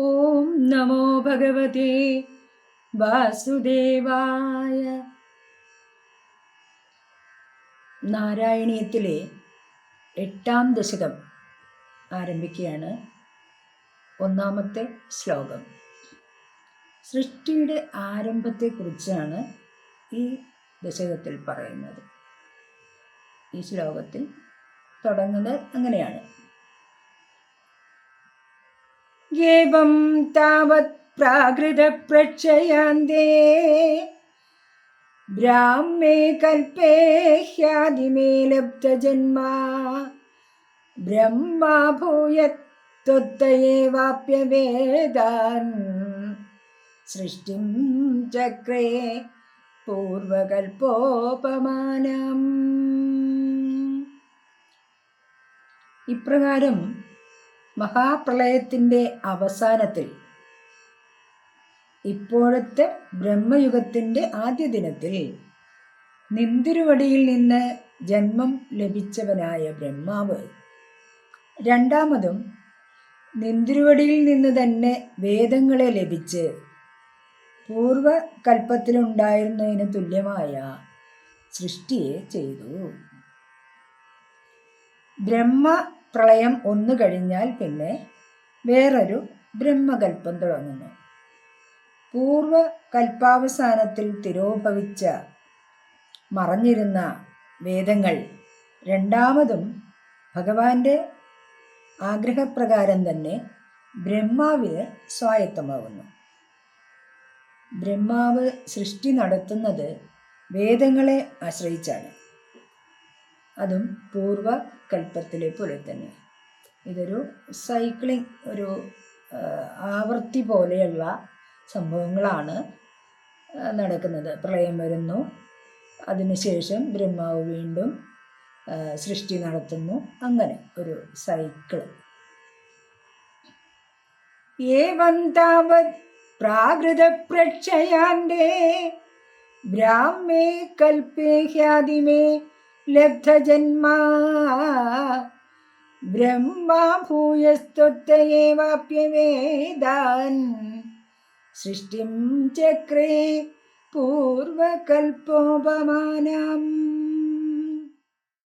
ഓം നമോ ഭഗവതേ വാസുദേവായ. നാരായണീയത്തിലെ എട്ടാം ദശകം ആരംഭിക്കുകയാണ് ഒന്നാമത്തെ ശ്ലോകം. സൃഷ്ടിയുടെ ആരംഭത്തെക്കുറിച്ചാണ് ഈ ദശകത്തിൽ പറയുന്നത്. ഈ ശ്ലോകത്തിൽ തുടങ്ങുന്നത് അങ്ങനെയാണ്. ഏവം താവത് പ്രാകൃതപ്രക്ഷയാന്തേ ബ്രാഹ്മേ കൽപ്പേ ഹ്യാദിമേ ലബ്ധജന്മാ ബ്രഹ്മാ ഭൂയത്തൊത്തയേവാപ്യവേദാൻ സൃഷ്ടിം ചക്രേ പൂർവകൽപ്പോപമാനം ഇപ്രകാരം മഹാപ്രളയത്തിന്റെ അവസാനത്തിൽ ഇപ്പോഴത്തെ ബ്രഹ്മയുഗത്തിന്റെ ആദ്യ ദിനത്തിൽ നിന്തിരുവടിയിൽ നിന്ന് ജന്മം ലഭിച്ചവനായ ബ്രഹ്മാവ്. രണ്ടാമതും നിന്തിരുവടിയിൽ നിന്ന് തന്നെ വേദങ്ങളെ ലഭിച്ച് പൂർവകൽപ്പത്തിലുണ്ടായിരുന്നതിന് തുല്യമായ സൃഷ്ടിയെ ചെയ്തു. ബ്രഹ്മ പ്രളയം ഒന്ന് കഴിഞ്ഞാൽ പിന്നെ വേറൊരു ബ്രഹ്മകൽപ്പം തുടങ്ങുന്നു. പൂർവ കൽപ്പാവസാനത്തിൽ തിരോഭവിച്ച മറഞ്ഞിരുന്ന വേദങ്ങൾ രണ്ടാമതും ഭഗവാന്റെ ആഗ്രഹപ്രകാരം തന്നെ ബ്രഹ്മാവിന് സ്വായത്തമാകുന്നു ബ്രഹ്മാവ് സൃഷ്ടി നടത്തുന്നത് വേദങ്ങളെ ആശ്രയിച്ചാണ്. അതും പൂർവകൽപ്പത്തിലെ പോലെ തന്നെ. ഇതൊരു സൈക്ലിംഗ് ഒരു ആവർത്തി പോലെയുള്ള സംഭവങ്ങളാണ് നടക്കുന്നത്. പ്രളയം വരുന്നു. അതിനുശേഷം ബ്രഹ്മാവ് വീണ്ടും സൃഷ്ടി നടത്തുന്നു. അങ്ങനെ ഒരു സൈക്കിൾ ഏവം ബ്രാഹ്മേ കൽപ്പേ ഹ്യാദിമേ ലബ്ധജന്മാ. ബ്രഹ്മാ ഭൂയസ്ത്വത്തയേവാപ്യവേദാൻ സൃഷ്ടിം ചക്രേ പൂർവകൽപ്പോപമാനം.